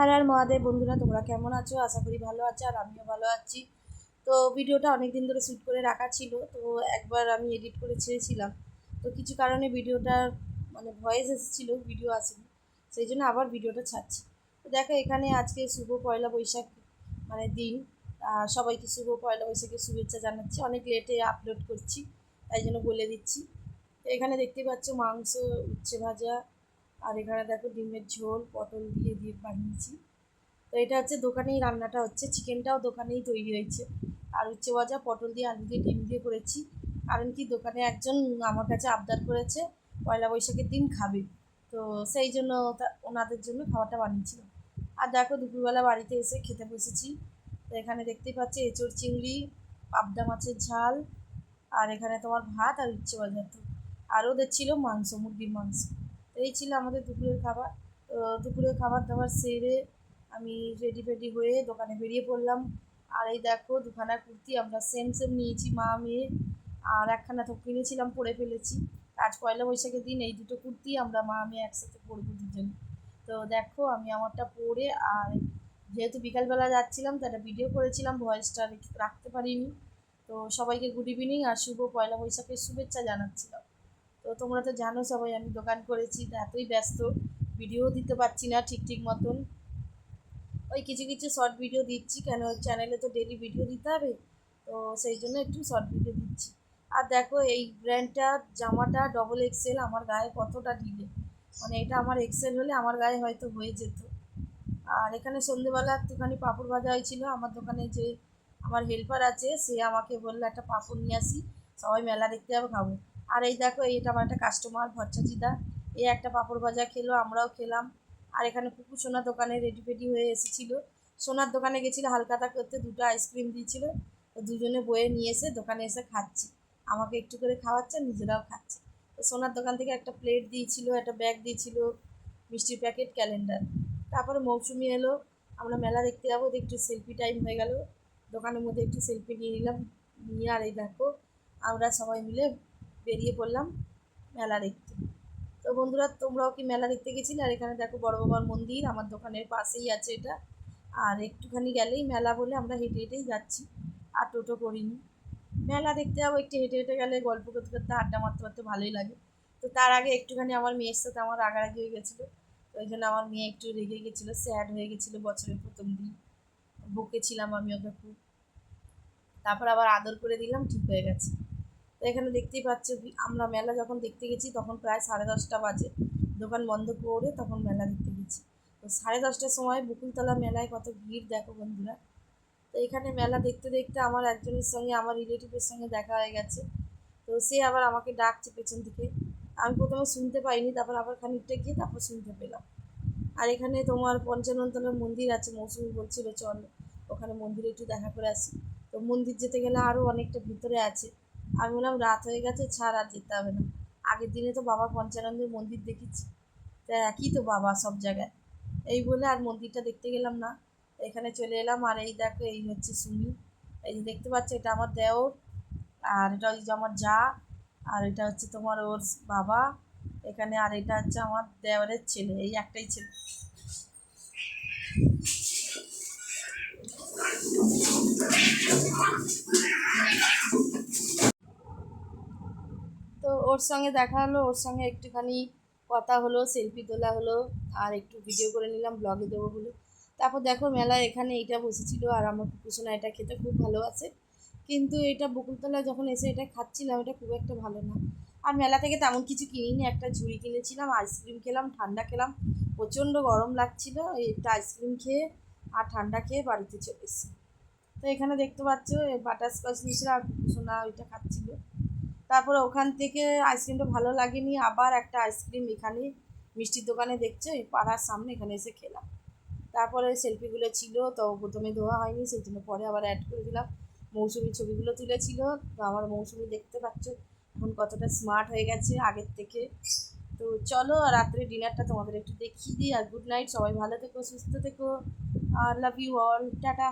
আর আর মহাদেব, বন্ধুরা, তোমরা কেমন আছো? আশা করি ভালো আছো আর আমিও ভালো আছি। তো ভিডিওটা অনেক দিন ধরে শ্যুট করে রাখা ছিল, তো একবার আমি এডিট করে ছেড়েছিলাম। তো কিছু কারণে ভিডিওটার মানে ভয়েস এসেছিল ভিডিও আসেনি। সেই জন্য আবার ভিডিওটা ছাড়ছি। তো দেখো, এখানে আজকে শুভ পয়লা বৈশাখ মানে দিন। সবাইকে শুভ পয়লা বৈশাখের শুভেচ্ছা জানাচ্ছি। অনেক লেটে আপলোড করছি, তাই জন্য বলে দিচ্ছি। এখানে দেখতে পাচ্ছ মাংস, উচ্ছে ভাজা আর এখানে দেখো ডিমের ঝোল, পটল দিয়ে দিয়ে বানিয়েছি। তো এটা হচ্ছে দোকানেই রান্নাটা হচ্ছে। চিকেনটাও দোকানেই তৈরি হয়েছে। আর উচ্ছে ভাজা, পটল দিয়ে, আলু দিয়ে, ডিম দিয়ে করেছি। কারণ কি, দোকানে একজন আমার কাছে আবদার করেছে, পয়লা বৈশাখের দিন খাবে। তো সেই জন্য ওনাদের জন্য খাবারটা বানিয়েছিলাম আর দেখো দুপুরবেলা বাড়িতে এসে খেতে বসেছি। তো এখানে দেখতেই পাচ্ছি, এঁচড় চিংড়ি, পাবদা মাছের ঝাল, আর এখানে তোমার ভাত আর উচ্ছে ভাজা তো আর ওদের মাংস, মুরগির মাংস। এই ছিল আমাদের দুপুরের খাবার। তো দুপুরের খাবার দাবার সেরে আমি রেডি ফেডি হয়ে দোকানে বেরিয়ে পড়লাম। আর এই দেখো, দুখানা কুর্তি আমরা সেম সেম নিয়েছি, মা, মেয়ে। আর একখানা তো কিনেছিলাম, পরে ফেলেছি। আজ পয়লা বৈশাখের দিন এই দুটো কুর্তি আমরা মা, মেয়ে একসাথে পরবো দুজনে। তো দেখো, আমি আমারটা পরে আর যেহেতু বিকালবেলা যাচ্ছিলাম তো একটা ভিডিও করেছিলাম ভয়েসটা রাখতে পারিনি। তো সবাইকে গুড ইভিনিং আর শুভ পয়লা বৈশাখের শুভেচ্ছা জানাচ্ছিলাম। তোমরা তো জানো সবাই, আমি দোকান করেছি এতই ব্যস্ত। ভিডিও দিতে পারছি না ঠিক ঠিক মতন। ওই কিছু কিছু শর্ট ভিডিও দিচ্ছি, কেন চ্যানেলে তো ডেলি ভিডিও দিতে হবে? তো সেই জন্য একটু শর্ট ভিডিও দিচ্ছি। আর দেখো, এই ব্র্যান্ডটার জামাটা ডবল এক্সেল আমার গায়ে কতটা ঢিলে মানে এটা আমার এক্সেল হলে আমার গায়ে হয়তো হয়ে যেত। আর এখানে সন্ধেবেলা একটুখানি পাঁপড় ভাজা হয়েছিল। আমার দোকানে যে আমার হেল্পার আছে, সে আমাকে বলল, একটা পাঁপড় নিয়ে আসি, সবাই মেলা দেখতে যাব, খাব। আর এই দেখো, এইটা আমার একটা কাস্টমার ভরচাচিদা এ একটা পাঁপড় ভাজা খেলো, আমরাও খেলাম। আর এখানে কুকু সোনার দোকানে রেডি ফেডি হয়ে এসেছিল। সোনার দোকানে গেছিল, হালকাতা করতে দুটো আইসক্রিম দিয়েছিল। তো দুজনে বয়ে নিয়ে এসে দোকানে এসে খাচ্ছি। আমাকে একটু করে খাওয়াচ্ছে, নিজেরাও খাচ্ছে। তো সোনার দোকান থেকে একটা প্লেট দিয়েছিল, একটা ব্যাগ দিয়েছিল, মিষ্টির প্যাকেট ক্যালেন্ডার তারপরে মৌসুমি এলো। আমরা মেলা দেখতে যাব একটু সেলফি টাইম হয়ে গেল। দোকানের মধ্যে একটু সেলফি নিয়ে নিলাম। নিয়ে আর এই দেখো, আমরা সবাই মিলে বেরিয়ে পড়লাম মেলা দেখতে। তো বন্ধুরা, তোমরাও কি মেলা দেখতে গেছিলে? আর এখানে দেখো বড় বাবার মন্দির, আমার দোকানের পাশেই আছে এটা। আর একটুখানি গেলেই মেলা বলে আমরা হেঁটে হেঁটেই যাচ্ছি। আর টোটো করিনি। মেলা দেখতে যাব, একটু হেঁটে হেঁটে গেলে গল্প করতে করতে আড্ডা মারতে মারতে ভালোই লাগে। তো তার আগে একটুখানি আমার মেয়ের সাথে আমার রাগারাগি হয়ে গেছিল। তো ওই জন্য আমার মেয়ে একটু রেগে গেছিল, স্যাড হয়ে গেছিল বছরের প্রথম দিন। বকেছিলাম আমি ওকে খুব। তারপর আবার আদর করে দিলাম, ঠিক হয়ে গেছে। তো এখানে দেখতেই পাচ্ছ আমরা মেলা যখন দেখতে গেছি তখন প্রায় সাড়ে দশটা বাজে। দোকান বন্ধ করে তখন মেলা দেখতে গেছি। তো সাড়ে দশটার সময় বকুলতলা মেলায় কত ভিড় দেখো বন্ধুরা। তো এখানে মেলা দেখতে দেখতে আমার একজনের সঙ্গে, আমার রিলেটিভের সঙ্গে দেখা হয়ে গেছে। তো সে আবার আমাকে ডাকছে পেছন থেকে আমি প্রথমে শুনতে পাইনি, তারপর আবার খানিকটা গিয়ে তারপর শুনতে পেলাম। আর এখানে তোমার পঞ্চাননতলার মন্দির আছে, মৌসুমি বলছিল, চল ওখানে মন্দিরে একটু দেখা করে আসি। তো মন্দির যেতে গেলে আরও অনেকটা ভিতরে আছে। আমি বললাম, রাত হয়ে গেছে, ছাড়, আর যেতে হবে না। আগের দিনে তো বাবা পঞ্চানন্দের মন্দির দেখেছি। তা একই তো বাবা সব জায়গায়। এই বলে আর মন্দিরটা দেখতে গেলাম না। এখানে চলে এলাম, আর এই দেখো, এই হচ্ছে সুমি। এই যে দেখতে পাচ্ছ, এটা আমার দেওর, আর এটা হচ্ছে আমার যা, আর এটা হচ্ছে তোমার ওর বাবা। এখানে আর এটা হচ্ছে আমার দেওরের ছেলে, এই একটাই ছেলে তো ওর সঙ্গে দেখা হলো, ওর সঙ্গে একটুখানি কথা হলো সেলফি তোলা হলো, আর একটু ভিডিও করে নিলাম ব্লগে দেবো বলে। তারপর দেখো মেলায় এখানে এইটা বসেছিল আর আমার কুকুসোনা এটা খেতে খুব ভালোবাসে কিন্তু এটা বকুলতলায় যখন এসে এটা খাচ্ছিলাম, এটা খুব একটা ভালো না। আর মেলা থেকে তেমন কিছু কিনিনি, একটা ঝুড়ি কিনেছিলাম আইসক্রিম খেলাম, ঠান্ডা খেলাম। প্রচণ্ড গরম লাগছিল একটা আইসক্রিম খেয়ে আর ঠান্ডা খেয়ে বাড়িতে চলে এসেছি। তো এখানে দেখতে পাচ্ছ বাটারস্কচ নিয়েছিল আর কুকুসোনা ওইটা খাচ্ছিল। তারপরে ওখান থেকে আইসক্রিমটা ভালো লাগেনি, আবার একটা আইসক্রিম এখানে মিষ্টির দোকানে দেখছে, পাড়ার সামনে এখানে এসে খেলাম। তারপরে সেলফিগুলো ছিল, তো প্রথমে ধোয়া হয়নি সেই জন্য পরে আবার অ্যাড করে দিলাম। মৌসুমি ছবিগুলো তুলেছিল, তো আমার মৌসুমি দেখতে পাচ্ছ এখন কতটা স্মার্ট হয়ে গেছে আগের থেকে। তো চলো, রাত্রে ডিনারটা তোমাদের একটু দেখিয়ে দিই, আর গুড নাইট সবাই ভালো থেকো, সুস্থ থেকো, আর লাভ ইউ অল টাটা।